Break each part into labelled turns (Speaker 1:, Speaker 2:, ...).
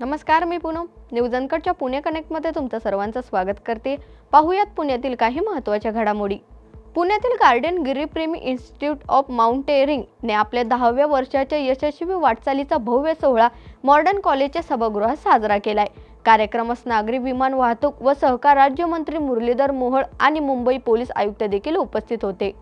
Speaker 1: नमस्कार मी पूनम. न्यूज अनकटच्या पुणे कनेक्टमध्ये तुमचं सर्वांचं स्वागत करते. पाहूयात पुण्यातील काही महत्त्वाच्या घडामोडी. पुण्यातील garden Giripremi institute of mountaineering ने आपल्या दहाव्या वर्षाच्या यशस्वी वाटचालीचा भव्य सोहळा मॉडर्न कॉलेजच्या सभागृहात साजरा केलाय. कार्यक्रमास नागरी विमान वाहतूक व सहकार राज्यमंत्री मुरलीधर मोहोळ आणि मुंबई पोलीस आयुक्त देखील उपस्थित होते.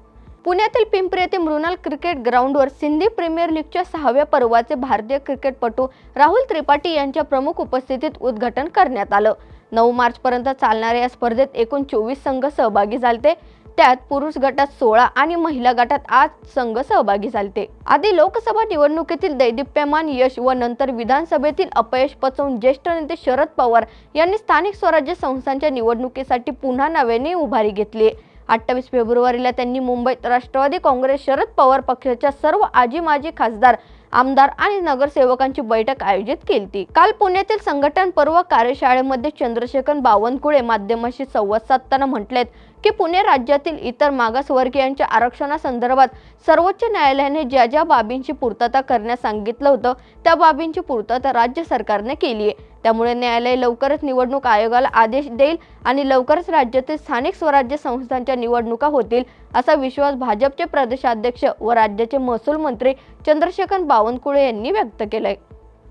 Speaker 1: पुण्यातील पिंपरी येथे मृणाल क्रिकेट ग्राउंडवर सिंधी प्रीमियर लीगच्या सहाव्या पर्वाचे भारतीय क्रिकेटपटू राहुल त्रिपाठी यांच्या प्रमुख उपस्थितीत उद्घाटन करण्यात आलं. नऊ मार्चपर्यंत चालणाऱ्या या स्पर्धेत एकूण चोवीस संघ सहभागी झालते. त्यात पुरुष गटात सोळा आणि महिला गटात आठ संघ सहभागी झालते. आधी लोकसभा निवडणुकीतील दैदिप्यमान यश व नंतर विधानसभेतील अपयश पचवून ज्येष्ठ नेते शरद पवार यांनी स्थानिक स्वराज्य संस्थांच्या निवडणुकीसाठी पुन्हा नव्याने उभारी घेतली अठ्ठावीस फेब्रुवारीला त्यांनी मुंबईत राष्ट्रवादी काँग्रेस शरद पवार पक्षाच्या सर्व आजी माजी खासदार आमदार आणि नगरसेवकांची बैठक आयोजित केली. काल पुण्यातील संघटन पर्व कार्यशाळेमध्ये चंद्रशेखर बावनकुळे माध्यमाशी संवाद साधताना म्हटलेत की पुणे राज्यातील इतर मागासवर्गीयांच्या आरक्षणासंदर्भात सर्वोच्च न्यायालयाने ज्या ज्या बाबींची पूर्तता करण्यास सांगितलं होतं त्या बाबींची पूर्तता राज्य सरकारने केली आहे. त्यामुळे न्यायालय लवकरच निवडणूक आयोगाला आदेश देईल आणि लवकरच राज्यातील स्थानिक स्वराज्य संस्थांच्या निवडणुका होतील असा विश्वास भाजपचे प्रदेशाध्यक्ष व राज्याचे महसूल मंत्री चंद्रशेखर बावनकुळे यांनी व्यक्त केलाय.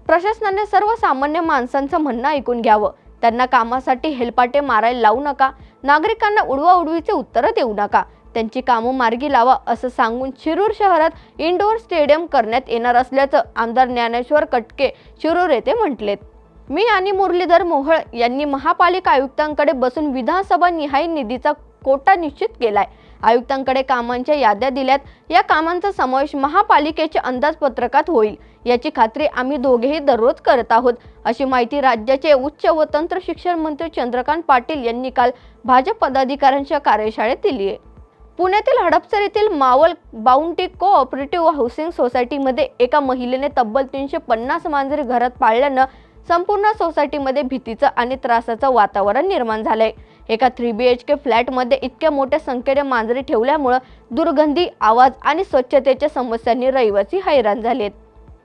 Speaker 1: प्रशासनाने सर्वसामान्य माणसांचं म्हणणं ऐकून घ्यावं. त्यांना कामासाठी हेलपाटे मारायला लावू नका. नागरिकांना उडवा उडवीचे उत्तरं देऊ नका. त्यांची कामं मार्गी लावा असं सांगून शिरूर शहरात इंडोर स्टेडियम करण्यात येणार असल्याचं आमदार ज्ञानेश्वर कटके शिरूर येथे म्हटलेत. मी आणि मुरलीधर मोहळ यांनी महापालिका आयुक्तांकडे बसून विधानसभा निहाय निधीचा कोटा निश्चित केलाय. आयुक्तांकडे कामांच्या याद्या दिल्यात. या कामांचा समावेश महापालिकेच्या अंदाजपत्रकात होईल. याची खात्री आम्ही दोघेही दररोज करत आहोत. अशी माहिती राज्याचे उच्च व तंत्र शिक्षण मंत्री चंद्रकांत पाटील यांनी काल भाजप पदाधिकाऱ्यांच्या कार्यशाळेत दिली आहे. पुण्यातील हडपसर येथील मावल बाउंटी कोऑपरेटिव्ह हाऊसिंग सोसायटीमध्ये एका महिलेने तब्बल तीनशे पन्नास मांजरी घरात पाळल्यानं संपूर्ण सोसायटीमध्ये भीतीचं आणि त्रासाचं वातावरण निर्माण झालंय. एका थ्री बी एच के फ्लॅटमध्ये इतक्या मोठ्या संख्येने मांजरी ठेवल्यामुळं दुर्गंधी आवाज आणि स्वच्छतेच्या समस्यांनी रहिवासी हैराण झालेत.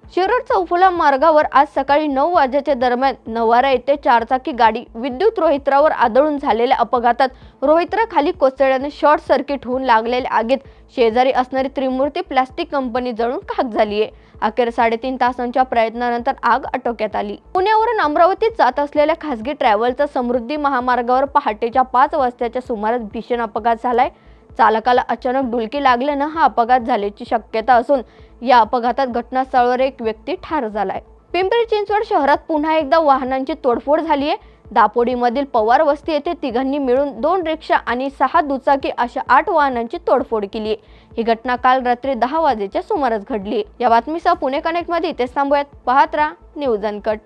Speaker 1: शिरोड चौफुला मार्गावर आज सकाळी नऊ वाजेच्या दरम्यान नवारा येथे चारचाकी गाडी विद्युत रोहित्रावर आदळून झालेल्या अपघातात रोहित्रा खाली कोसळल्याने शॉर्ट सर्किट होऊन लागलेल्या आगीत शेजारी असणारी त्रिमूर्ती प्लास्टिक कंपनी जळून खाक झाली आहे. अखेर साडेतीन तासांच्या प्रयत्नानंतर आग आटोक्यात आली. पुण्यावरून अमरावतीत जात असलेल्या खासगी ट्रॅव्हलचा समृद्धी महामार्गावर पहाटेच्या पाच वाजताच्या सुमारास भीषण अपघात झालाय. चालकाला अचानक डुलकी लागल्यानं हा अपघात झाल्याची शक्यता असून या अपघातात घटनास्थळावर एक व्यक्ती ठार झालाय. पिंपरी चिंचवड शहरात पुन्हा एकदा वाहनांची तोडफोड झाली आहे. दापोडीमधील पवार वस्ती येथे तिघांनी मिळून दोन रिक्षा आणि सहा दुचाकी अशा आठ वाहनांची तोडफोड केली आहे. ही घटना काल रात्री दहा वाजेच्या सुमारास घडली या बातमीसह पुणे कनेक्टमध्ये इथेच थांबूयात. पाहत राहा न्यूज अनकट.